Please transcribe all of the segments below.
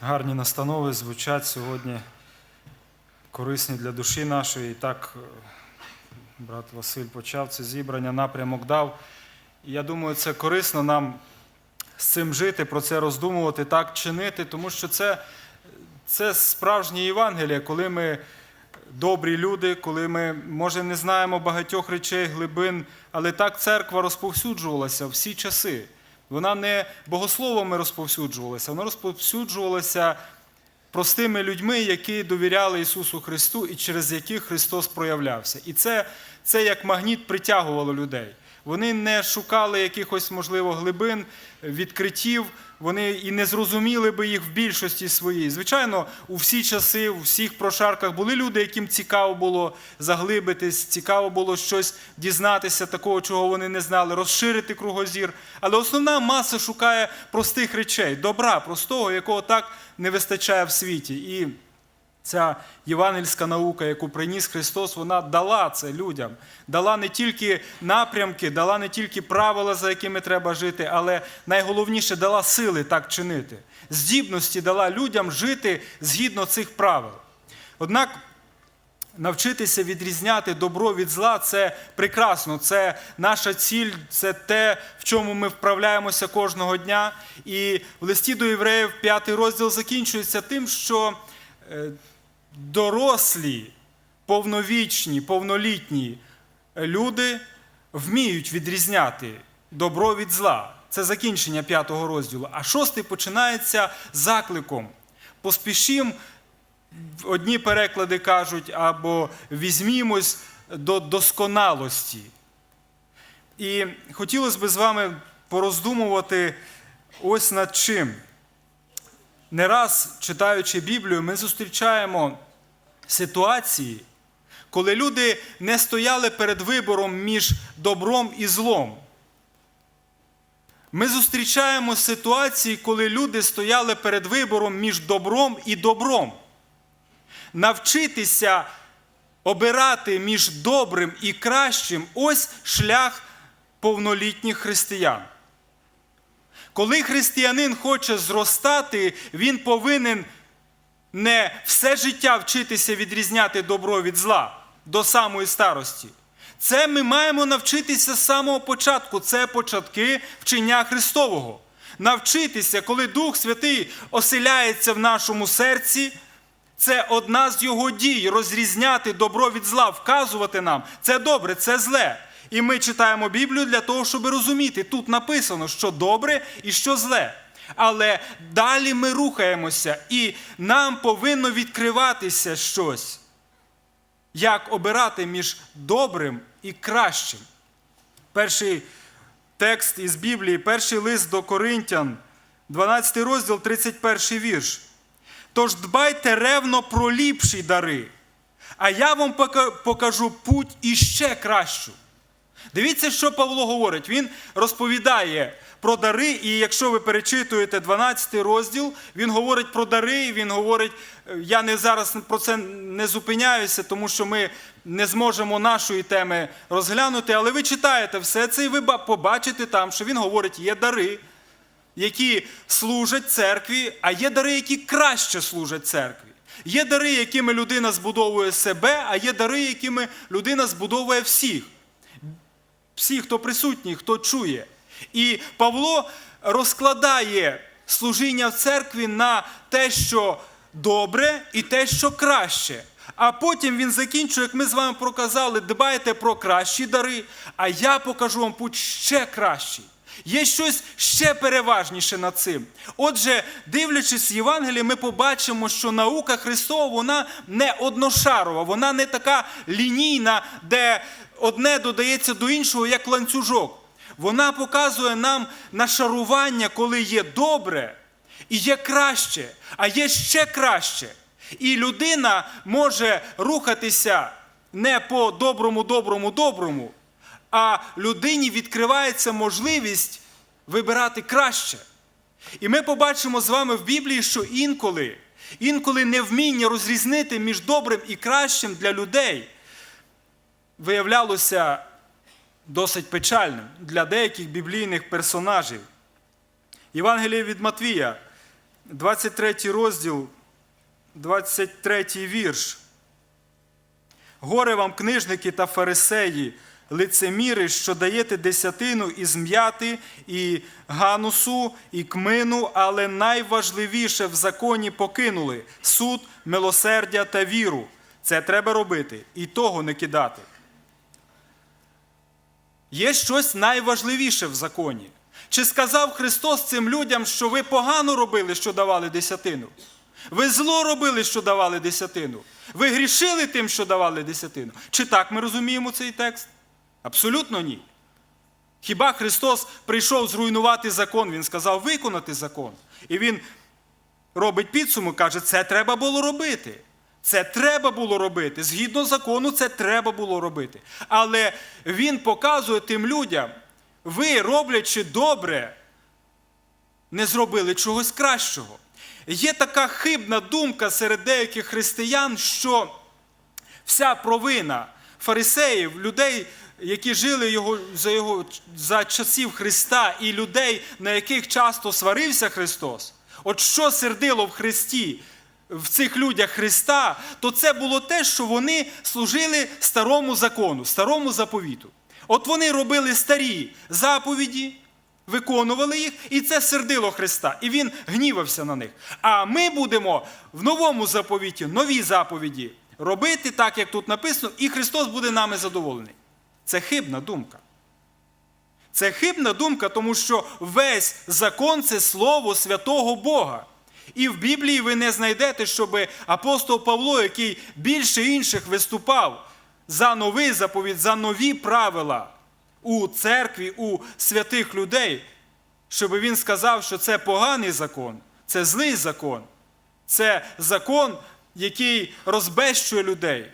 Гарні настанови звучать сьогодні корисні для душі нашої. І так е, брат Василь почав це зібрання, напрямок дав. І я думаю, це корисно нам з цим жити, про це роздумувати, так чинити, тому що це, це справжнє Євангеліє, коли ми добрі люди, коли ми, може, не знаємо багатьох речей, глибин, але так церква розповсюджувалася всі часи. Вона не богословами розповсюджувалася, вона розповсюджувалася простими людьми, які довіряли Ісусу Христу і через яких Христос проявлявся. І це, це як магніт притягувало людей. Вони не шукали якихось, можливо, глибин, відкриттів, вони і не зрозуміли би їх в більшості своїй. Звичайно, у всі часи, у всіх прошарках були люди, яким цікаво було заглибитись, цікаво було щось дізнатися, такого, чого вони не знали, розширити кругозір. Але основна маса шукає простих речей, добра, простого, якого так не вистачає в світі. І Ця євангельська наука, яку приніс Христос, вона дала це людям. Дала не тільки напрямки, дала не тільки правила, за якими треба жити, але найголовніше дала сили так чинити. Здібності дала людям жити згідно цих правил. Однак навчитися відрізняти добро від зла це прекрасно, це наша ціль, це те, в чому ми вправляємося кожного дня. І в листі до євреїв п'ятий розділ закінчується тим, що е, дорослі, повновічні, повнолітні люди вміють відрізняти добро від зла. Це закінчення п'ятого розділу. А шостий починається закликом. Поспішім, одні переклади кажуть, або візьмімось до досконалості. І хотілося б з вами пороздумувати ось над чим. Не раз читаючи Біблію, ми зустрічаємо ситуації, коли люди не стояли перед вибором між добром і злом. Ми зустрічаємо ситуації, коли люди стояли перед вибором між добром і добром. Навчитися обирати між добрим і кращим ось шлях повнолітніх християн. Коли християнин хоче зростати, він повинен не все життя вчитися відрізняти добро від зла до самої старості. Це ми маємо навчитися з самого початку. Це початки вчення Христового. Навчитися, коли Дух Святий оселяється в нашому серці. Це одна з його дій розрізняти добро від зла, вказувати нам, це добре, це зле. І ми читаємо Біблію для того, щоб розуміти. Тут написано, що добре і що зле. Але далі ми рухаємося, і нам повинно відкриватися щось. Як обирати між добрим і кращим. Перший текст із Біблії, перший лист до Коринтян, 12 розділ, 31 вірш. Тож дбайте ревно про ліпші дари, а я вам покажу путь іще кращу. Дивіться, що Павло говорить. Він розповідає про дари, і якщо ви перечитуєте 12 розділ, він говорить про дари, він говорить, е, я не зараз про це не зупиняюся, тому що ми не зможемо нашої теми розглянути, але ви читаєте все це, і ви побачите там, що він говорить, є дари, які служать церкві, а є дари, які краще служать церкві. Є дари, якими людина збудовує себе, а є дари, якими людина збудовує всіх. Всі, хто присутній, хто чує. І Павло розкладає служіння в церкві на те, що добре, і те, що краще. А потім він закінчує, як ми з вами проказали, дбайте про кращі дари, а я покажу вам путь ще кращий. Є щось ще переважніше над цим. Отже, дивлячись Євангеліє, ми побачимо, що наука Христова вона не одношарова, вона не така лінійна, де одне додається до іншого, як ланцюжок. Вона показує нам нашарування, коли є добре і є краще, а є ще краще. І людина може рухатися не по доброму, доброму, доброму, а людині відкривається можливість вибирати краще. І ми побачимо з вами в Біблії, що інколи, інколи невміння розрізнити між добрим і кращим для людей виявлялося досить печальним для деяких біблійних персонажів. Євангеліє від Матвія, 23 розділ, 23 вірш. Горе вам, книжники та фарисеї, лицеміри, що даєте десятину із м'яти, і ганусу, і кмину, але найважливіше в законі покинули суд, милосердя та віру. Це треба робити, і того не кидати. Є щось найважливіше в законі. Чи сказав Христос цим людям, що ви погано робили, що давали десятину? Ви зло робили, що давали десятину? Ви грішили тим, що давали десятину? Чи так ми розуміємо цей текст? Абсолютно ні. Хіба Христос прийшов зруйнувати закон? Він сказав виконати закон. І Він робить підсумок, каже, це треба було робити. Це треба було робити. Згідно закону, це треба було робити. Але він показує тим людям, ви, роблячи добре, не зробили чогось кращого. Є така хибна думка серед деяких християн, що вся провина фарисеїв, людей, які жили його, за, його, за часів Христа, і людей, на яких часто сварився Христос, от що сердило в Христі, в цих людях Христа, то це було те, що вони служили старому закону, старому заповіту. От вони робили старі заповіді, виконували їх, і це сердило Христа, і Він гнівався на них. А ми будемо в новому заповіті, нові заповіді робити так, як тут написано, і Христос буде нами задоволений. Це хибна думка. Це хибна думка, тому що весь закон це слово святого Бога. І в Біблії ви не знайдете, щоб апостол Павло, який більше інших виступав за новий заповідь, за нові правила у церкві, у святих людей, щоб він сказав, що це поганий закон, це злий закон, це закон, який розбещує людей.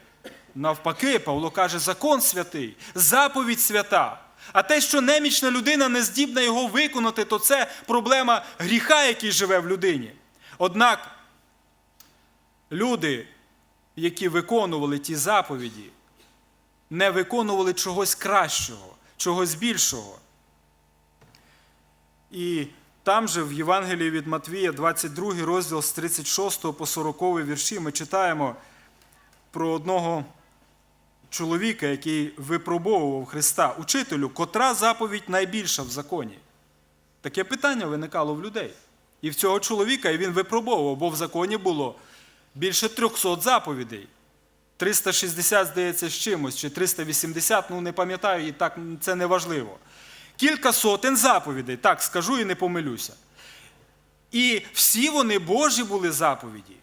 Навпаки, Павло каже, закон святий, заповідь свята. А те, що немічна людина не здібна його виконати, то це проблема гріха, який живе в людині. Однак люди, які виконували ті заповіді, не виконували чогось кращого, чогось більшого. І там же в Євангелії від Матвія, 22 розділ з 36 по 40 вірші, ми читаємо про одного чоловіка, який випробовував Христа, учителю, котра заповідь найбільша в законі. Таке питання виникало в людей. І в цього чоловіка і він випробовував, бо в законі було більше 300 заповідей. 360, здається, з чимось, чи 380, ну не пам'ятаю, і так це не важливо. Кілька сотень заповідей, так скажу і не помилюся. І всі вони Божі були заповіді.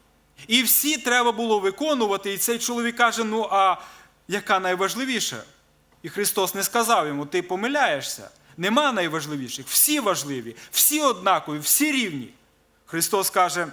І всі треба було виконувати. І цей чоловік каже: ну а яка найважливіша? І Христос не сказав йому, ти помиляєшся. Нема найважливіших. Всі важливі, всі однакові, всі рівні. Христос каже,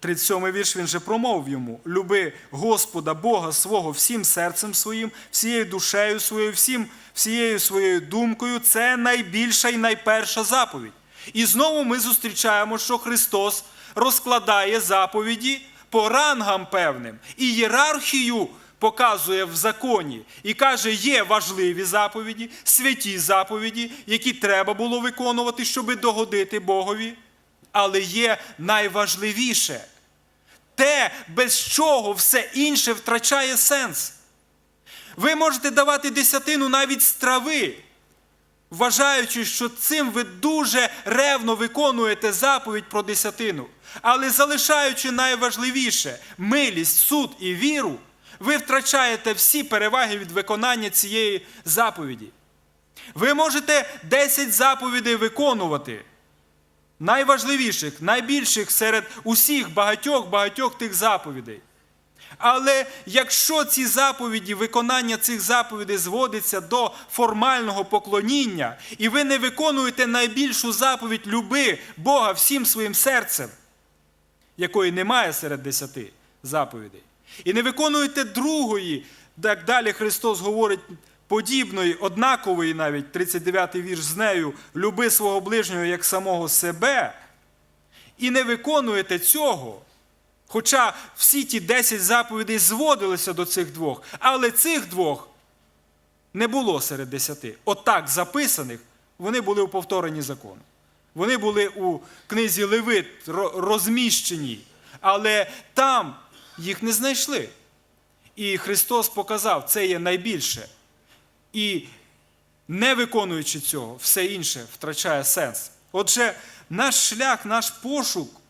37 вірш він же промовив йому: люби Господа Бога свого всім серцем своїм, всією душею своєю, всім, всією своєю думкою. Це найбільша і найперша заповідь. І знову ми зустрічаємо, що Христос розкладає заповіді по рангам певним і ієрархію показує в законі і каже, є важливі заповіді, святі заповіді, які треба було виконувати, щоб догодити Богові. Але є найважливіше те, без чого все інше втрачає сенс. Ви можете давати десятину навіть з трави, вважаючи, що цим ви дуже ревно виконуєте заповідь про десятину. Але залишаючи найважливіше милість, суд і віру, ви втрачаєте всі переваги від виконання цієї заповіді. Ви можете 10 заповідей виконувати, найважливіших, найбільших серед усіх багатьох багатьох тих заповідей. Але якщо ці заповіді, виконання цих заповідей зводиться до формального поклоніння, і ви не виконуєте найбільшу заповідь люби Бога всім своїм серцем, якої немає серед десяти заповідей, і не виконуєте другої, так далі Христос говорить подібної, однакової навіть, 39-й вірш з нею, люби свого ближнього як самого себе, і не виконуєте цього. Хоча всі ті 10 заповідей зводилися до цих двох, але цих двох не було серед десяти. Отак записаних, вони були у повторенні закону. Вони були у книзі Левит ро- розміщені, але там їх не знайшли. І Христос показав, це є найбільше. І не виконуючи цього, все інше втрачає сенс. Отже, наш шлях, наш пошук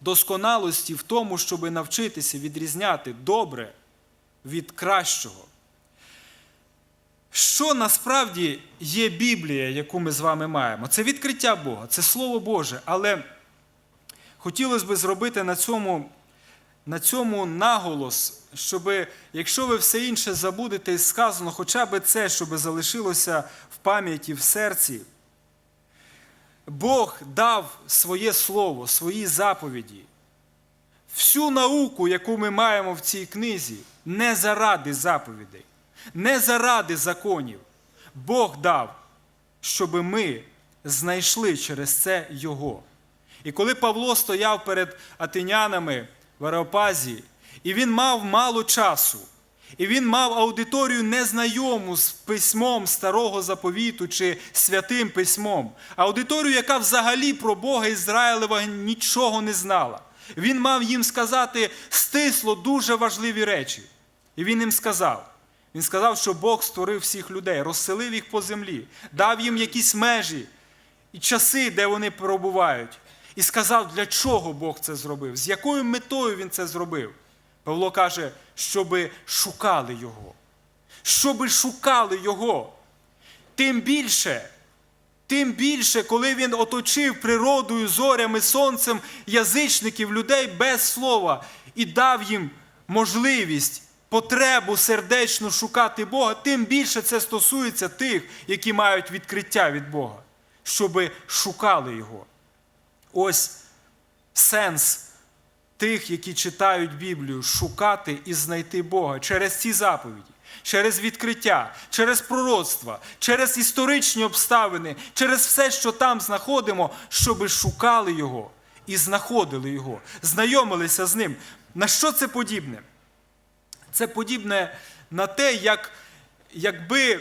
досконалості в тому, щоб навчитися відрізняти добре від кращого. Що насправді є Біблія, яку ми з вами маємо? Це відкриття Бога, це Слово Боже. Але хотілося б зробити на цьому, на цьому наголос, щоб, якщо ви все інше забудете і сказано, хоча б це, щоб залишилося в пам'яті, в серці. Бог дав своє слово, свої заповіді. Всю науку, яку ми маємо в цій книзі, не заради заповідей, не заради законів. Бог дав, щоб ми знайшли через це Його. І коли Павло стояв перед атинянами в Ареопазії, і він мав мало часу, і він мав аудиторію незнайому з письмом старого заповіту чи святим письмом, аудиторію, яка взагалі про Бога Ізраїлева нічого не знала. Він мав їм сказати стисло дуже важливі речі. І він їм сказав: він сказав, що Бог створив всіх людей, розселив їх по землі, дав їм якісь межі і часи, де вони перебувають. І сказав, для чого Бог це зробив, з якою метою він це зробив. Павло каже, щоби шукали Його. Щоби шукали Його. Тим більше, тим більше, коли він оточив природою, зорями, сонцем язичників, людей без слова і дав їм можливість, потребу сердечно шукати Бога, тим більше це стосується тих, які мають відкриття від Бога, щоби шукали Його. Ось сенс тих, які читають Біблію, шукати і знайти Бога через ці заповіді, через відкриття, через пророцтва, через історичні обставини, через все, що там знаходимо, щоби шукали Його і знаходили Його, знайомилися з ним. На що це подібне? Це подібне на те, як, якби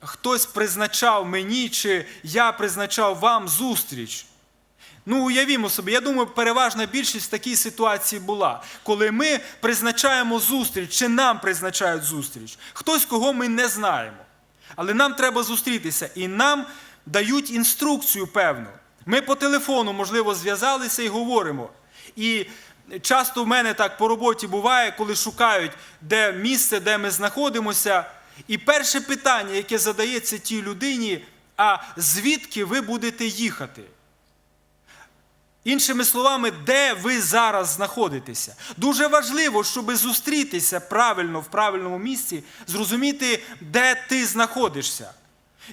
хтось призначав мені, чи я призначав вам зустріч. Ну, уявімо собі, я думаю, переважна більшість в такій ситуації була, коли ми призначаємо зустріч, чи нам призначають зустріч. Хтось, кого ми не знаємо. Але нам треба зустрітися, і нам дають інструкцію певну. Ми по телефону, можливо, зв'язалися і говоримо. І часто в мене так по роботі буває, коли шукають, де місце, де ми знаходимося. І перше питання, яке задається тій людині, а звідки ви будете їхати? Іншими словами, де ви зараз знаходитеся? Дуже важливо, щоб зустрітися правильно в правильному місці, зрозуміти, де ти знаходишся.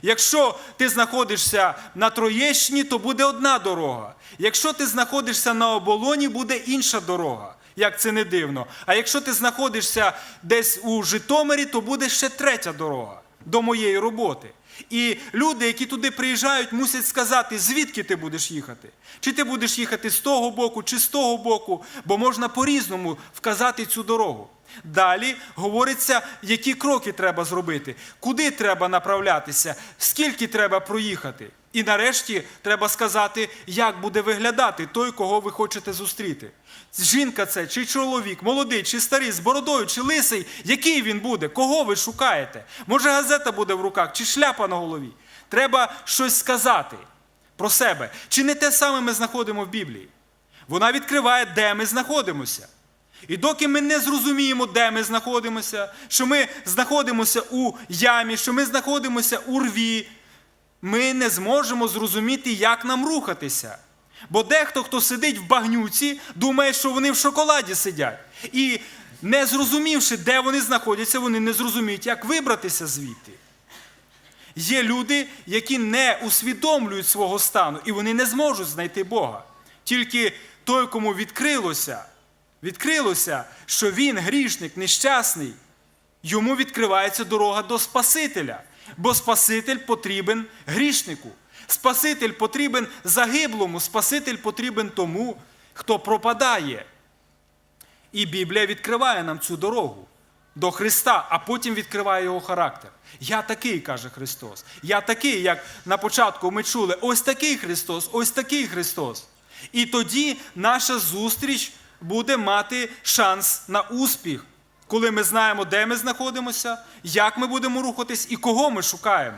Якщо ти знаходишся на Троєщині, то буде одна дорога. Якщо ти знаходишся на оболоні, буде інша дорога. Як це не дивно. А якщо ти знаходишся десь у Житомирі, то буде ще третя дорога до моєї роботи. І люди, які туди приїжджають, мусять сказати, звідки ти будеш їхати. Чи ти будеш їхати з того боку, чи з того боку, бо можна по-різному вказати цю дорогу. Далі говориться, які кроки треба зробити, куди треба направлятися, скільки треба проїхати. І нарешті треба сказати, як буде виглядати той, кого ви хочете зустріти. Жінка це, чи чоловік, молодий, чи старий, з бородою, чи лисий, який він буде, кого ви шукаєте? Може, газета буде в руках, чи шляпа на голові. Треба щось сказати про себе. Чи не те саме ми знаходимо в Біблії? Вона відкриває, де ми знаходимося. І доки ми не зрозуміємо, де ми знаходимося, що ми знаходимося у ямі, що ми знаходимося у рві, ми не зможемо зрозуміти, як нам рухатися. Бо дехто, хто сидить в багнюці, думає, що вони в шоколаді сидять. І не зрозумівши, де вони знаходяться, вони не зрозуміють, як вибратися звідти. Є люди, які не усвідомлюють свого стану, і вони не зможуть знайти Бога. Тільки той, кому відкрилося, відкрилося, що він грішник, нещасний, йому відкривається дорога до Спасителя. Бо Спаситель потрібен грішнику. Спаситель потрібен загиблому, Спаситель потрібен тому, хто пропадає. І Біблія відкриває нам цю дорогу. до Христа, а потім відкриває його характер. Я такий, каже Христос. Я такий, як на початку ми чули, ось такий Христос, ось такий Христос. І тоді наша зустріч буде мати шанс на успіх, коли ми знаємо, де ми знаходимося, як ми будемо рухатись і кого ми шукаємо.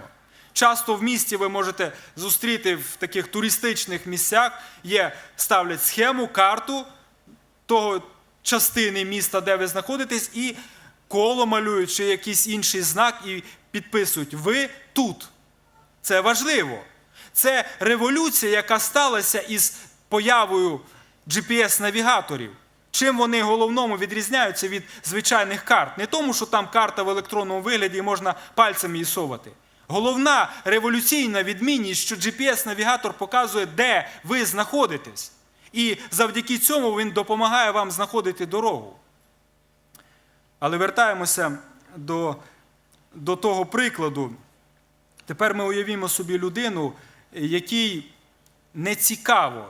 Часто в місті ви можете зустріти в таких туристичних місцях, є, ставлять схему, карту того частини міста, де ви знаходитесь, і коло малюють чи якийсь інший знак і підписують Ви тут. Це важливо. Це революція, яка сталася із появою GPS-навігаторів. Чим вони головному відрізняються від звичайних карт? Не тому, що там карта в електронному вигляді і можна пальцем її совати. Головна революційна відмінність, що GPS-навігатор показує, де ви знаходитесь. І завдяки цьому він допомагає вам знаходити дорогу. Але вертаємося до, до того прикладу. Тепер ми уявімо собі людину, якій не цікаво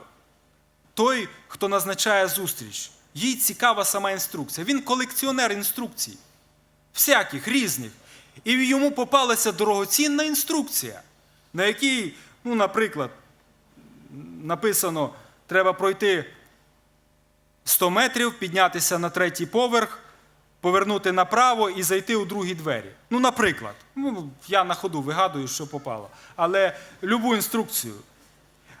той, хто назначає зустріч. Їй цікава сама інструкція. Він колекціонер інструкцій, всяких різних. І йому попалася дорогоцінна інструкція, на якій, ну, наприклад, написано, треба пройти 100 метрів, піднятися на третій поверх, повернути направо і зайти у другі двері. Ну, наприклад, ну, я на ходу вигадую, що попало. Але любу інструкцію.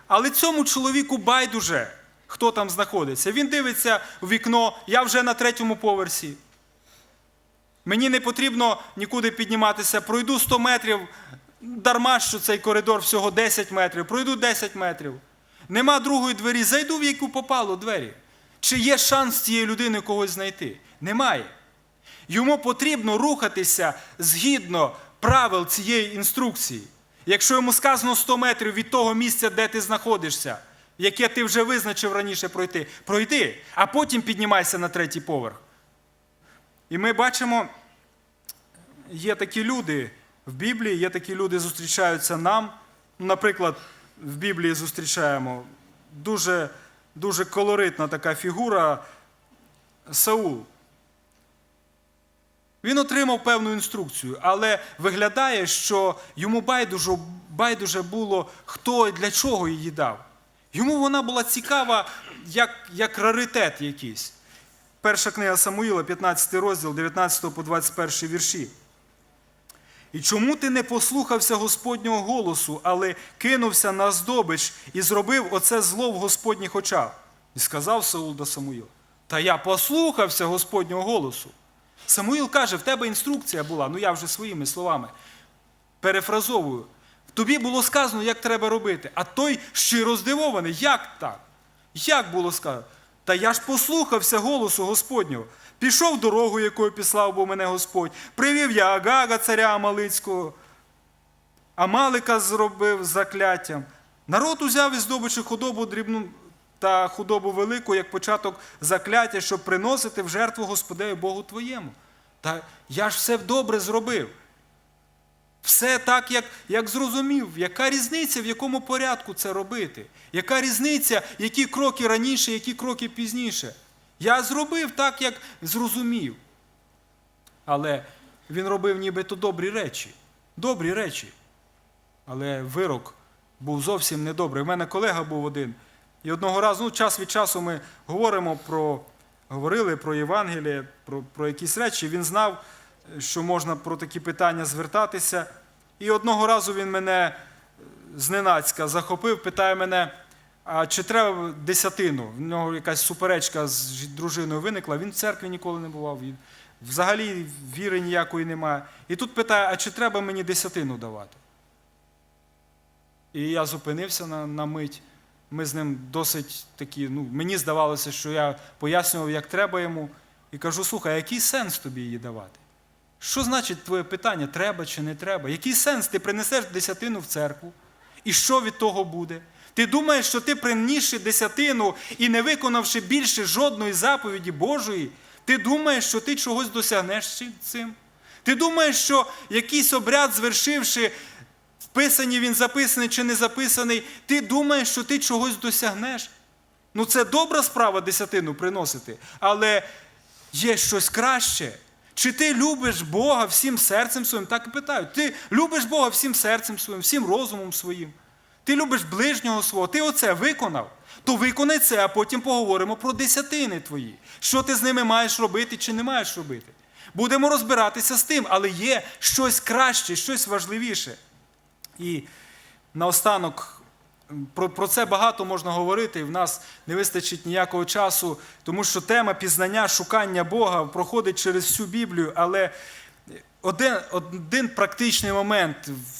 Але цьому чоловіку байдуже, хто там знаходиться. Він дивиться в вікно, я вже на третьому поверсі. Мені не потрібно нікуди підніматися. Пройду 100 метрів, дарма, що цей коридор всього 10 метрів, пройду 10 метрів. Нема другої двері, зайду в яку попало двері. Чи є шанс цієї людини когось знайти? Немає. Йому потрібно рухатися згідно правил цієї інструкції. Якщо йому сказано 100 метрів від того місця, де ти знаходишся, яке ти вже визначив раніше пройти, пройди, а потім піднімайся на третій поверх. І ми бачимо, є такі люди в Біблії, є такі люди, зустрічаються нам. Ну, Наприклад, в Біблії зустрічаємо дуже, дуже колоритна така фігура Саул. Він отримав певну інструкцію, але виглядає, що йому байдуже, байдуже було, хто і для чого її дав. Йому вона була цікава, як, як раритет якийсь. Перша книга Самуїла, 15 розділ, 19 по 21 вірші. І чому ти не послухався Господнього голосу, але кинувся на здобич і зробив оце зло в Господніх очах? І сказав Саул до Самуїла: Та я послухався Господнього голосу. Самуїл каже, в тебе інструкція була, ну я вже своїми словами перефразовую. Тобі було сказано, як треба робити. А той щиро здивований, як так? Як було сказано? Та я ж послухався голосу Господнього. Пішов дорогу, якою післав був мене Господь, привів я Агага, царя Амалицького, Амалика зробив закляттям. Народ узяв із здобичі худобу дрібну та худобу велику, як початок закляття, щоб приносити в жертву Господеві Богу твоєму. Та я ж все добре зробив. Все так, як, як зрозумів. Яка різниця, в якому порядку це робити? Яка різниця, які кроки раніше, які кроки пізніше? Я зробив так, як зрозумів. Але він робив нібито добрі речі. Добрі речі. Але вирок був зовсім недобрий. У мене колега був один. І одного разу, ну, час від часу ми говоримо про, говорили про Євангеліє, про, про якісь речі. Він знав, що можна про такі питання звертатися. І одного разу він мене зненацька захопив, питає мене, а чи треба десятину? В нього якась суперечка з дружиною виникла, він в церкві ніколи не бував. Він взагалі віри ніякої немає. І тут питає, а чи треба мені десятину давати? І я зупинився на, на мить. Ми з ним досить такі, ну, мені здавалося, що я пояснював, як треба йому, і кажу: слухай, а який сенс тобі її давати? Що значить твоє питання, треба чи не треба? Який сенс ти принесеш десятину в церкву? І що від того буде? Ти думаєш, що ти принісши десятину і не виконавши більше жодної заповіді Божої, ти думаєш, що ти чогось досягнеш цим? Ти думаєш, що якийсь обряд, звершивши, вписаний він записаний чи не записаний, ти думаєш, що ти чогось досягнеш? Ну, це добра справа десятину приносити, але є щось краще. Чи ти любиш Бога всім серцем своїм? Так і питають. Ти любиш Бога всім серцем своїм, всім розумом своїм. Ти любиш ближнього свого, ти оце виконав. То виконай це, а потім поговоримо про десятини твої. Що ти з ними маєш робити чи не маєш робити. Будемо розбиратися з тим, але є щось краще, щось важливіше. І наостанок про, про це багато можна говорити, і в нас не вистачить ніякого часу, тому що тема пізнання, шукання Бога проходить через всю Біблію, але один, один практичний момент,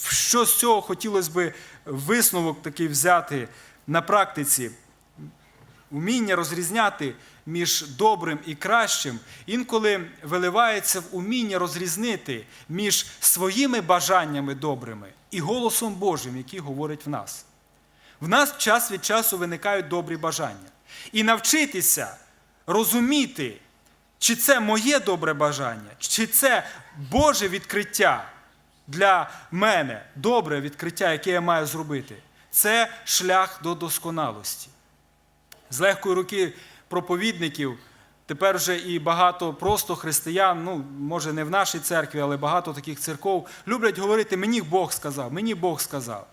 що з цього хотілося би висновок такий взяти на практиці. Уміння розрізняти між добрим і кращим інколи виливається в уміння розрізнити між своїми бажаннями добрими і голосом Божим, який говорить в нас. В нас час від часу виникають добрі бажання. І навчитися розуміти, чи це моє добре бажання, чи це Боже відкриття для мене, добре відкриття, яке я маю зробити, це шлях до досконалості. З легкої руки проповідників тепер вже і багато просто християн, ну, може, не в нашій церкві, але багато таких церков, люблять говорити: мені Бог сказав, мені Бог сказав.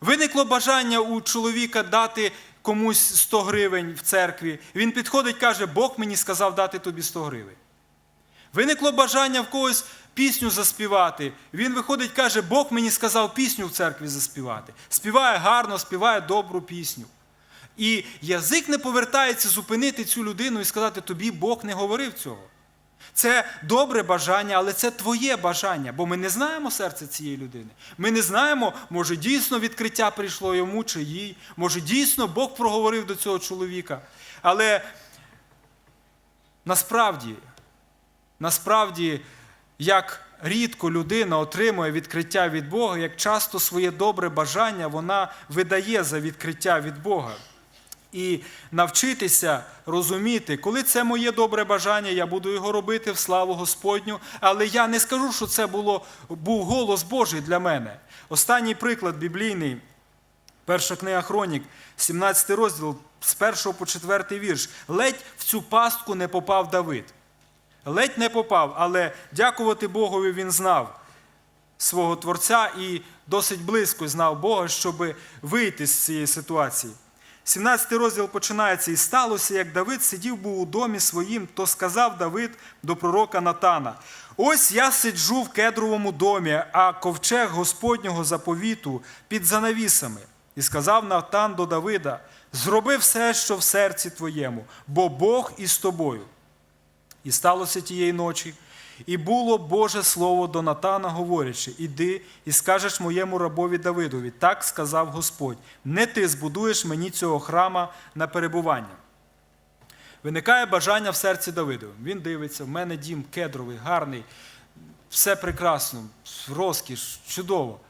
Виникло бажання у чоловіка дати комусь 100 гривень в церкві. Він підходить каже, Бог мені сказав дати тобі 100 гривень. Виникло бажання в когось пісню заспівати. Він виходить, каже, Бог мені сказав пісню в церкві заспівати. Співає гарно, співає добру пісню. І язик не повертається зупинити цю людину і сказати, тобі Бог не говорив цього. Це добре бажання, але це твоє бажання, бо ми не знаємо серце цієї людини. Ми не знаємо, може дійсно відкриття прийшло йому чи їй, може дійсно Бог проговорив до цього чоловіка. Але насправді, насправді, як рідко людина отримує відкриття від Бога, як часто своє добре бажання вона видає за відкриття від Бога. І навчитися розуміти, коли це моє добре бажання, я буду його робити в славу Господню. Але я не скажу, що це було, був голос Божий для мене. Останній приклад біблійний, перша книга Хронік, 17 розділ, з 1 по 4 вірш. Ледь в цю пастку не попав Давид. Ледь не попав, але дякувати Богові він знав свого Творця і досить близько знав Бога, щоб вийти з цієї ситуації. 17 розділ починається. І сталося, як Давид сидів був у домі своїм, то сказав Давид до пророка Натана: Ось я сиджу в кедровому домі, а ковчег Господнього заповіту під занавісами. І сказав Натан до Давида: Зроби все, що в серці твоєму, бо Бог із тобою. І сталося тієї ночі. І було Боже Слово до Натана, говорячи: Іди і скажеш моєму рабові Давидові, так сказав Господь: не ти збудуєш мені цього храма на перебування. Виникає бажання в серці Давидові. Він дивиться, в мене дім кедровий, гарний, все прекрасно, розкіш, чудово.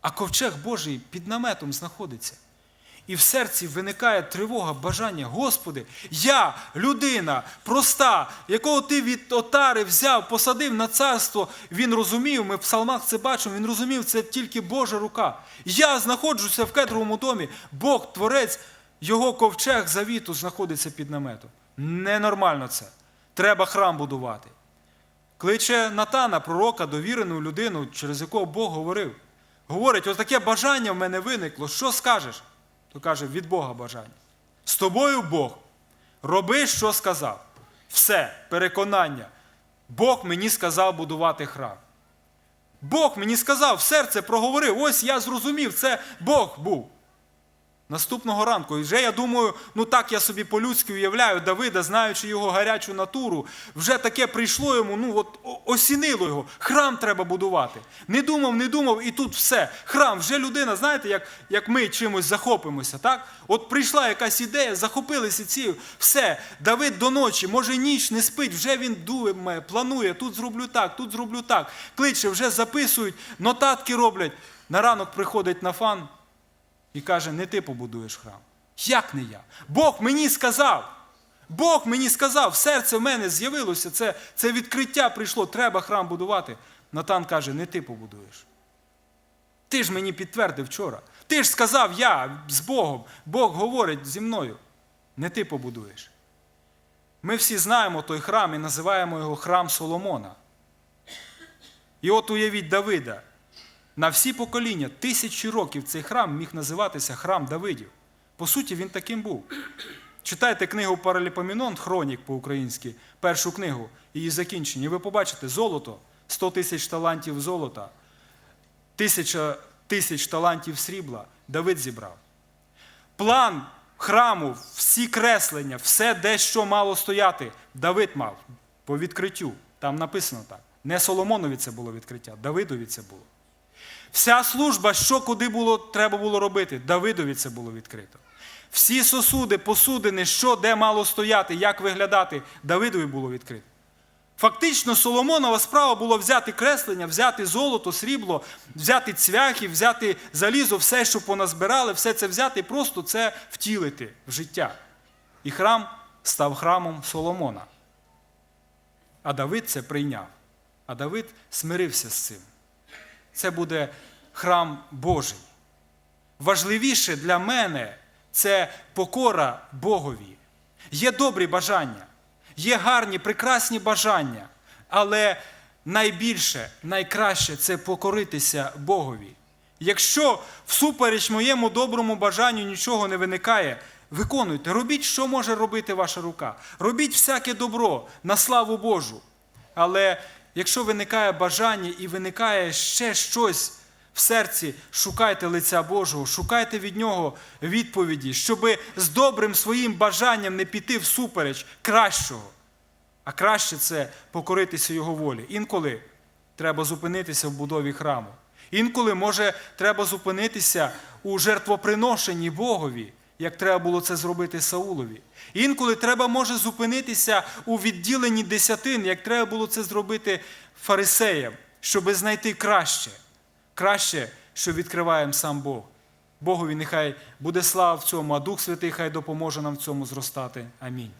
А ковчег Божий під наметом знаходиться. І в серці виникає тривога, бажання, Господи, я, людина, проста, якого ти від отари взяв, посадив на царство, він розумів, ми в псалмах це бачимо, він розумів, це тільки Божа рука. Я знаходжуся в кедровому домі, Бог, Творець, його ковчег завіту знаходиться під наметом. Ненормально це. Треба храм будувати. Кличе Натана, пророка, довірену людину, через якого Бог говорив. Говорить, ось таке бажання в мене виникло. Що скажеш? То каже, від Бога бажання. З тобою Бог. Роби, що сказав. Все, переконання. Бог мені сказав будувати храм. Бог мені сказав, серце проговорив. Ось я зрозумів, це Бог був. Наступного ранку, і вже я думаю, ну так я собі по-людськи уявляю Давида, знаючи його гарячу натуру, вже таке прийшло йому, ну от осінило його. Храм треба будувати. Не думав, не думав, і тут все. Храм, вже людина, знаєте, як, як ми чимось захопимося, так? От прийшла якась ідея, захопилися цією. Все, Давид до ночі, може ніч не спить, вже він думає, планує, тут зроблю так, тут зроблю так. Кличе, вже записують, нотатки роблять. На ранок приходить Нафан, і каже, не ти побудуєш храм. Як не я? Бог мені сказав. Бог мені сказав, серце в мене з'явилося, це, це відкриття прийшло, треба храм будувати. Натан каже, не ти побудуєш. Ти ж мені підтвердив вчора. Ти ж сказав, я з Богом. Бог говорить зі мною. Не ти побудуєш. Ми всі знаємо той храм і називаємо його храм Соломона. І от уявіть Давида. На всі покоління, тисячі років цей храм міг називатися храм Давидів. По суті, він таким був. Читайте книгу Параліпомінон, Хронік по-українськи, першу книгу, її закінчення. І ви побачите золото, 100 тисяч талантів золота, тисяча тисяч талантів срібла Давид зібрав. План храму, всі креслення, все, де що мало стояти, Давид мав по відкриттю. Там написано так. Не Соломонові це було відкриття, Давидові це було. Вся служба, що куди було, треба було робити, Давидові це було відкрито. Всі сосуди, посудини, що де мало стояти, як виглядати, Давидові було відкрито. Фактично, Соломонова справа було взяти креслення, взяти золото, срібло, взяти цвяхи, взяти залізо, все, що поназбирали, все це взяти і просто це втілити в життя. І храм став храмом Соломона. А Давид це прийняв. А Давид смирився з цим. Це буде храм Божий. Важливіше для мене це покора Богові. Є добрі бажання, є гарні, прекрасні бажання, але найбільше, найкраще це покоритися Богові. Якщо всупереч моєму доброму бажанню нічого не виникає, виконуйте, робіть, що може робити ваша рука. Робіть всяке добро на славу Божу. Але якщо виникає бажання і виникає ще щось в серці, шукайте лиця Божого, шукайте від нього відповіді, щоби з добрим своїм бажанням не піти всупереч кращого. А краще це покоритися Його волі. Інколи треба зупинитися в будові храму. Інколи, може, треба зупинитися у жертвоприношенні Богові, як треба було це зробити Саулові. Інколи треба може зупинитися у відділенні десятин, як треба було це зробити фарисеям, щоби знайти краще. Краще, що відкриває сам Бог. Богові нехай буде слава в цьому, а Дух Святий хай допоможе нам в цьому зростати. Амінь.